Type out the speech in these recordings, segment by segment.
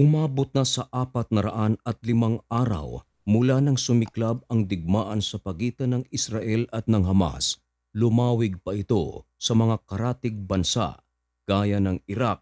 Umabot na sa apat na raan at limang araw mula nang sumiklab ang digmaan sa pagitan ng Israel at ng Hamas. Lumawig pa ito sa mga karatig bansa gaya ng Iraq,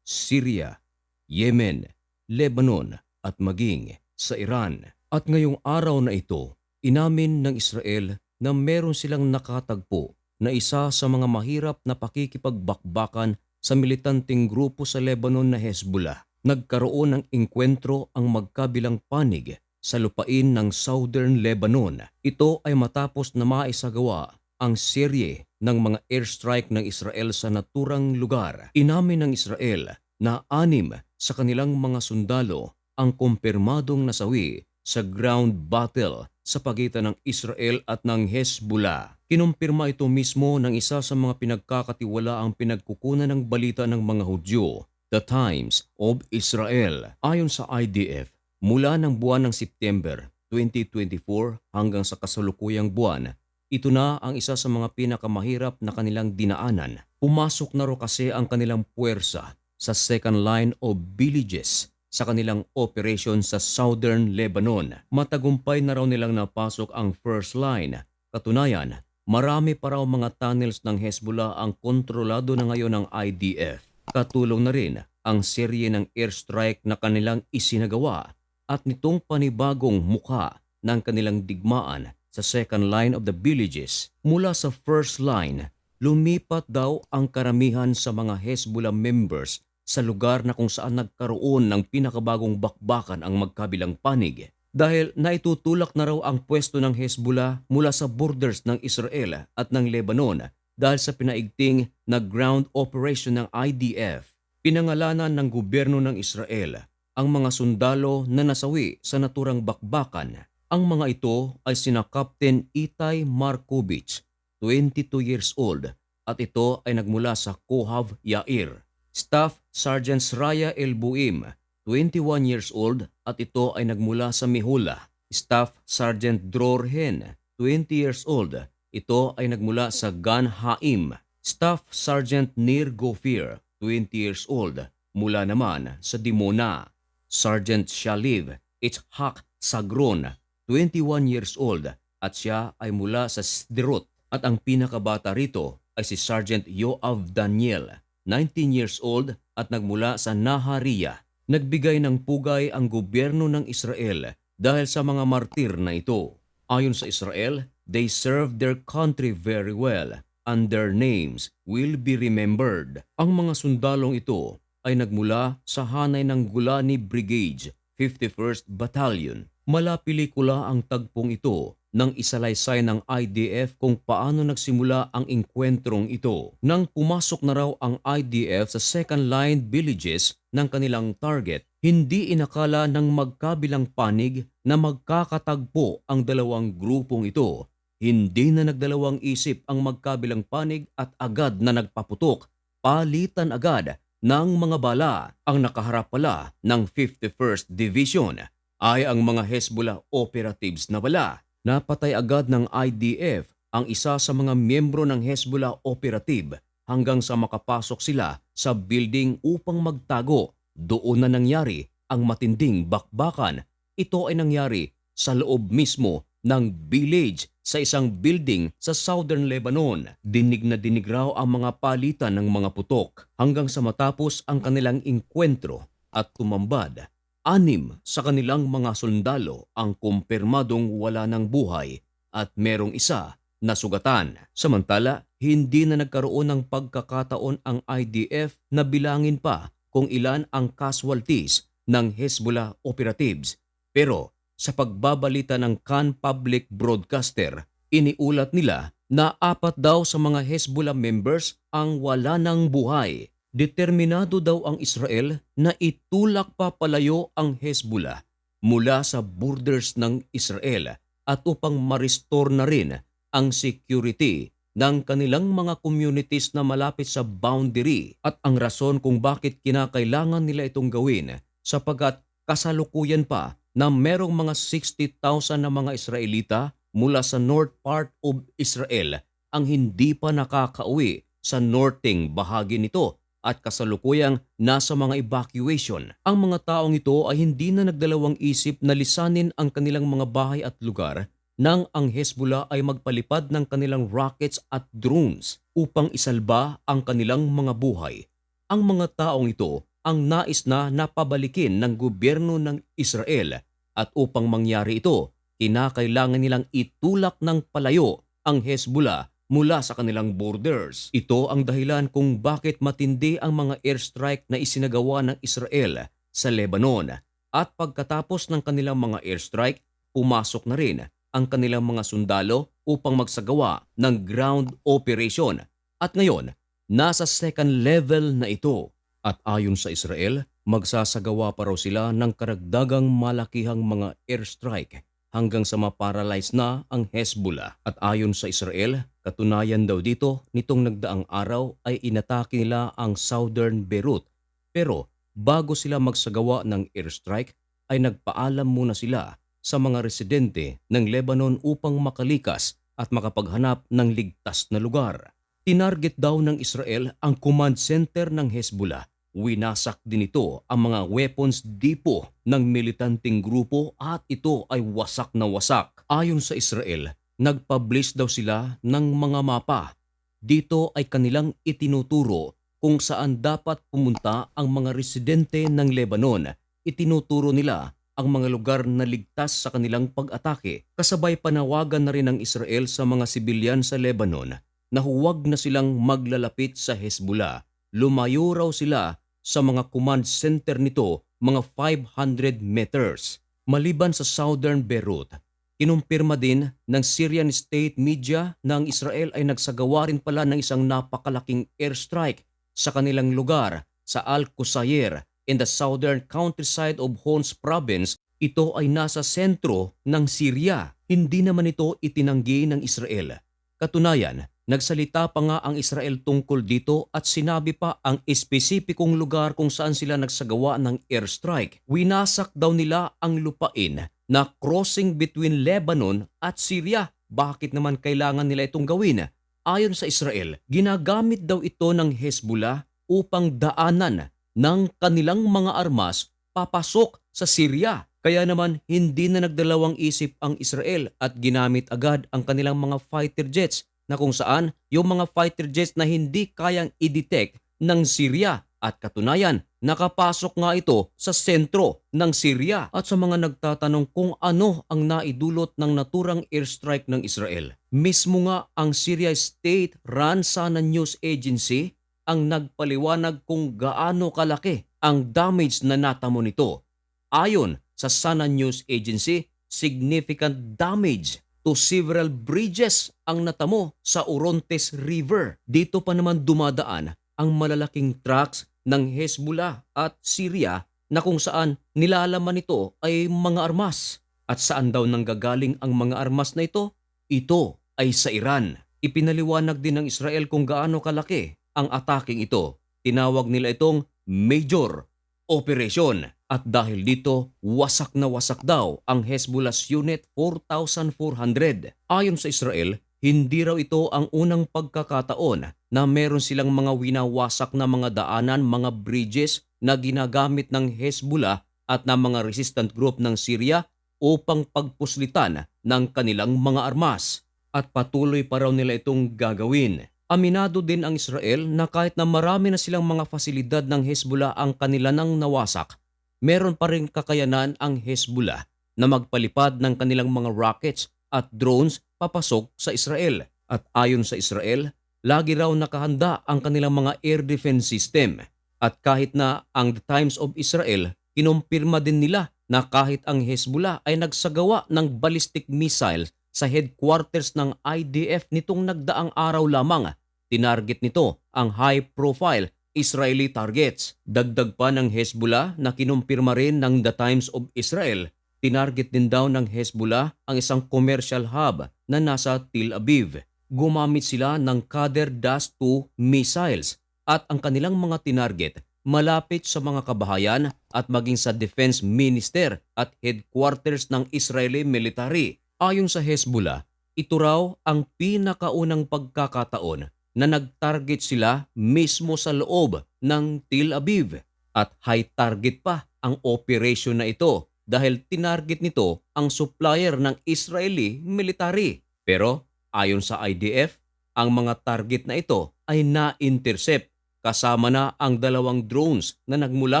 Syria, Yemen, Lebanon at maging sa Iran. At ngayong araw na ito, inamin ng Israel na meron silang nakatagpo na isa sa mga mahirap na pakikipagbakbakan sa militanteng grupo sa Lebanon na Hezbollah. Nagkaroon ng engkwentro ang magkabilang panig sa lupain ng Southern Lebanon. Ito ay matapos na maisagawa ang serye ng mga airstrike ng Israel sa naturang lugar. Inamin ng Israel na anim sa kanilang mga sundalo ang kumpirmadong nasawi sa ground battle sa pagitan ng Israel at ng Hezbollah. Kinumpirma ito mismo ng isa sa mga pinagkakatiwala ang pinagkukunan ng balita ng mga Hudyo, The Times of Israel. Ayon sa IDF, mula ng buwan ng September 2024 hanggang sa kasalukuyang buwan, ito na ang isa sa mga pinakamahirap na kanilang dinaanan. Pumasok na ro kasi ang kanilang puwersa sa second line of villages sa kanilang operation sa southern Lebanon. Matagumpay na raw nilang napasok ang first line. Katunayan, marami pa raw mga tunnels ng Hezbollah ang kontrolado na ngayon ng IDF. Katulong na rin ang serye ng airstrike na kanilang isinagawa at nitong panibagong mukha ng kanilang digmaan sa second line of the villages. Mula sa first line, lumipat daw ang karamihan sa mga Hezbollah members sa lugar na kung saan nagkaroon ng pinakabagong bakbakan ang magkabilang panig dahil naitutulak na raw ang pwesto ng Hezbollah mula sa borders ng Israel at ng Lebanon dahil sa pinaigting na ground operation ng IDF. Pinangalanan ng gobyerno ng Israel ang mga sundalo na nasawi sa naturang bakbakan. Ang mga ito ay sina Captain Itay Markovich, 22 years old, at ito ay nagmula sa Kohav Yair. Staff Sergeant Sraya El Buim, 21 years old at ito ay nagmula sa Mihula. Staff Sergeant Dror Hen, 20 years old. Ito ay nagmula sa Gan Haim. Staff Sergeant Nir Gofir, 20 years old, mula naman sa Dimona. Sergeant Shaliv Itzhak Sagron, 21 years old at siya ay mula sa Sderot at ang pinakabata rito ay si Sergeant Yoav Daniel, 19 years old at nagmula sa Nahariya. Nagbigay ng pugay ang gobyerno ng Israel dahil sa mga martir na ito. Ayon sa Israel, they served their country very well and their names will be remembered. Ang mga sundalong ito ay nagmula sa hanay ng Gulani Brigade, 51st Battalion. Malapilikula ang tagpong ito nang isalaysay ng IDF kung paano nagsimula ang engkwentrong ito. Nang pumasok na raw ang IDF sa second line villages ng kanilang target, hindi inakala ng magkabilang panig na magkakatagpo ang dalawang grupong ito. Hindi na nagdalawang isip ang magkabilang panig at agad na nagpaputok. Palitan agad ng mga bala ang nakaharap pala ng 51st Division ay ang mga Hezbollah operatives na bala Napatay agad ng IDF ang isa sa mga miyembro ng Hezbollah Operative hanggang sa makapasok sila sa building upang magtago. Doon na nangyari ang matinding bakbakan. Ito ay nangyari sa loob mismo ng village sa isang building sa southern Lebanon. Dinig na dinig raw ang mga palitan ng mga putok hanggang sa matapos ang kanilang inkwentro at tumambad Anim sa kanilang mga sundalo ang kumpirmadong wala ng buhay at merong isa na sugatan. Samantala, hindi na nagkaroon ng pagkakataon ang IDF na bilangin pa kung ilan ang casualties ng Hezbollah operatives. Pero sa pagbabalita ng Kan Public Broadcaster, iniulat nila na apat daw sa mga Hezbollah members ang wala ng buhay. Determinado daw ang Israel na itulak pa palayo ang Hezbollah mula sa borders ng Israel at upang ma-restore na rin ang security ng kanilang mga communities na malapit sa boundary. At ang rason kung bakit kinakailangan nila itong gawin sapagat kasalukuyan pa na merong mga 60,000 na mga Israelita mula sa north part of Israel ang hindi pa nakakauwi sa northing bahagi nito at kasalukuyang nasa mga evacuation. Ang mga taong ito ay hindi na nagdalawang isip na lisanin ang kanilang mga bahay at lugar nang ang Hezbollah ay magpalipad ng kanilang rockets at drones upang isalba ang kanilang mga buhay. Ang mga taong ito ang nais na napabalikin ng gobyerno ng Israel at upang mangyari ito, kinakailangan nilang itulak ng palayo ang Hezbollah mula sa kanilang borders. Ito ang dahilan kung bakit matindi ang mga airstrike na isinagawa ng Israel sa Lebanon. At pagkatapos ng kanilang mga airstrike, pumasok na rin ang kanilang mga sundalo upang magsagawa ng ground operation. At ngayon, nasa second level na ito. At ayon sa Israel, magsasagawa pa raw sila ng karagdagang malakihang mga airstrike hanggang sa maparalyze na ang Hezbollah. At ayon sa Israel, katunayan daw dito nitong nagdaang araw ay inatake nila ang southern Beirut. Pero bago sila magsagawa ng airstrike ay nagpaalam muna sila sa mga residente ng Lebanon upang makalikas at makapaghanap ng ligtas na lugar. Tinarget daw ng Israel ang command center ng Hezbollah. Winasak din ito ang mga weapons depot ng militanteng grupo at ito ay wasak na wasak. Ayon sa Israel, nagpublish daw sila ng mga mapa. Dito ay kanilang itinuturo kung saan dapat pumunta ang mga residente ng Lebanon. Itinuturo nila ang mga lugar na ligtas sa kanilang pag-atake. Kasabay panawagan na rin ng Israel sa mga sibilyan sa Lebanon na huwag na silang maglalapit sa Hezbollah. Lumayo raw sila sa mga command center nito mga 500 meters. Maliban sa southern Beirut, kinumpirma din ng Syrian state media na ang Israel ay nagsagawa rin pala ng isang napakalaking airstrike sa kanilang lugar sa Al-Qusayr in the southern countryside of Homs province. Ito ay nasa sentro ng Syria. Hindi naman ito itinanggi ng Israel. Katunayan, Nagsalita pa nga ang Israel tungkol dito at sinabi pa ang espesipikong lugar kung saan sila nagsagawa ng airstrike. Winasak daw nila ang lupain na crossing between Lebanon at Syria. Bakit naman kailangan nila itong gawin? Ayon sa Israel, ginagamit daw ito ng Hezbollah upang daanan ng kanilang mga armas papasok sa Syria. Kaya naman hindi na nagdalawang isip ang Israel at ginamit agad ang kanilang mga fighter jets na kung saan yung mga fighter jets na hindi kayang i-detect ng Syria at katunayan nakapasok nga ito sa sentro ng Syria at sa mga nagtatanong kung ano ang naidulot ng naturang airstrike ng Israel. Mismo nga ang Syria State Run Sana News Agency ang nagpaliwanag kung gaano kalaki ang damage na natamo nito. Ayon sa Sana News Agency, significant damage to several bridges ang natamo sa Orontes River. Dito pa naman dumadaan ang malalaking trucks ng Hezbollah at Syria na kung saan nilalaman nito ay mga armas. At saan daw nanggagaling ang mga armas na ito? Ito ay sa Iran. Ipinaliwanag din ng Israel kung gaano kalaki ang ataking ito. Tinawag nila itong major operation. At dahil dito, wasak na wasak daw ang Hezbollah's Unit 4,400. Ayon sa Israel, hindi raw ito ang unang pagkakataon na meron silang mga winawasak na mga daanan, mga bridges na ginagamit ng Hezbollah at ng mga resistant group ng Syria upang pagpuslitan ng kanilang mga armas. At patuloy pa raw nila itong gagawin. Aminado din ang Israel na kahit na marami na silang mga fasilidad ng Hezbollah ang kanila nang nawasak, meron pa rin kakayanan ang Hezbollah na magpalipad ng kanilang mga rockets at drones papasok sa Israel. At ayon sa Israel, lagi raw nakahanda ang kanilang mga air defense system. At kahit na ang The Times of Israel, kinumpirma din nila na kahit ang Hezbollah ay nagsagawa ng ballistic missiles sa headquarters ng IDF nitong nagdaang araw lamang, tinarget nito ang high-profile Israeli targets. Dagdag pa ng Hezbollah na kinumpirma rin ng The Times of Israel, tinarget din daw ng Hezbollah ang isang commercial hub na nasa Tel Aviv. Gumamit sila ng Qader Das-2 missiles at ang kanilang mga tinarget malapit sa mga kabahayan at maging sa Defense Minister at headquarters ng Israeli military. Ayon sa Hezbollah, ito raw ang pinakaunang pagkakataon na nag-target sila mismo sa loob ng Tel Aviv. At high target pa ang operation na ito dahil tinarget nito ang supplier ng Israeli military. Pero ayon sa IDF, ang mga target na ito ay na-intercept kasama na ang dalawang drones na nagmula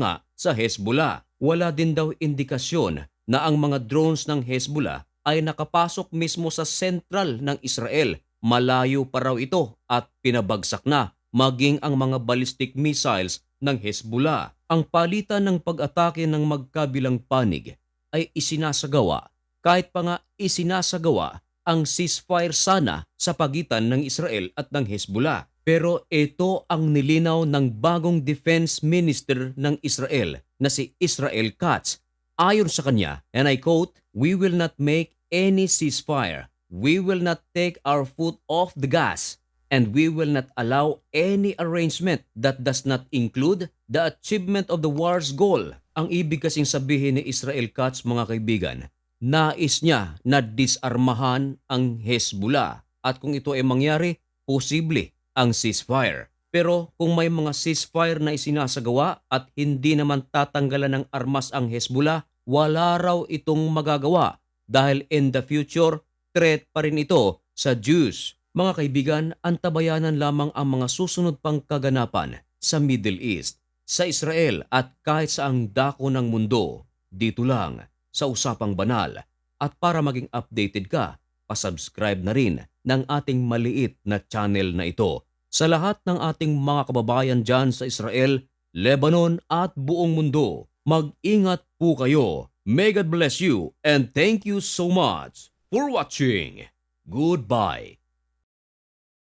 nga sa Hezbollah. Wala din daw indikasyon na ang mga drones ng Hezbollah ay nakapasok mismo sa sentral ng Israel. Malayo pa raw ito at pinabagsak na maging ang mga ballistic missiles ng Hezbollah. Ang palitan ng pag-atake ng magkabilang panig ay isinasagawa kahit pa nga isinasagawa ang ceasefire sana sa pagitan ng Israel at ng Hezbollah. Pero ito ang nilinaw ng bagong defense minister ng Israel na si Israel Katz. Ayon sa kanya, and I quote, We will not make any ceasefire. We will not take our foot off the gas. And we will not allow any arrangement that does not include the achievement of the war's goal. Ang ibig kasing sabihin ni Israel Katz mga kaibigan, nais niya na disarmahan ang Hezbollah. At kung ito ay mangyari, posible ang ceasefire. Pero kung may mga ceasefire na isinasagawa at hindi naman tatanggalan ng armas ang Hezbollah, wala raw itong magagawa dahil in the future, threat pa rin ito sa Jews. Mga kaibigan, antabayanan lamang ang mga susunod pang kaganapan sa Middle East, sa Israel at kahit sa ang dako ng mundo. Dito lang sa Usapang Banal. At para maging updated ka, pasubscribe na rin ng ating maliit na channel na ito. Sa lahat ng ating mga kababayan dyan sa Israel, Lebanon at buong mundo, mag-ingat po kayo. May God bless you and thank you so much for watching. Goodbye.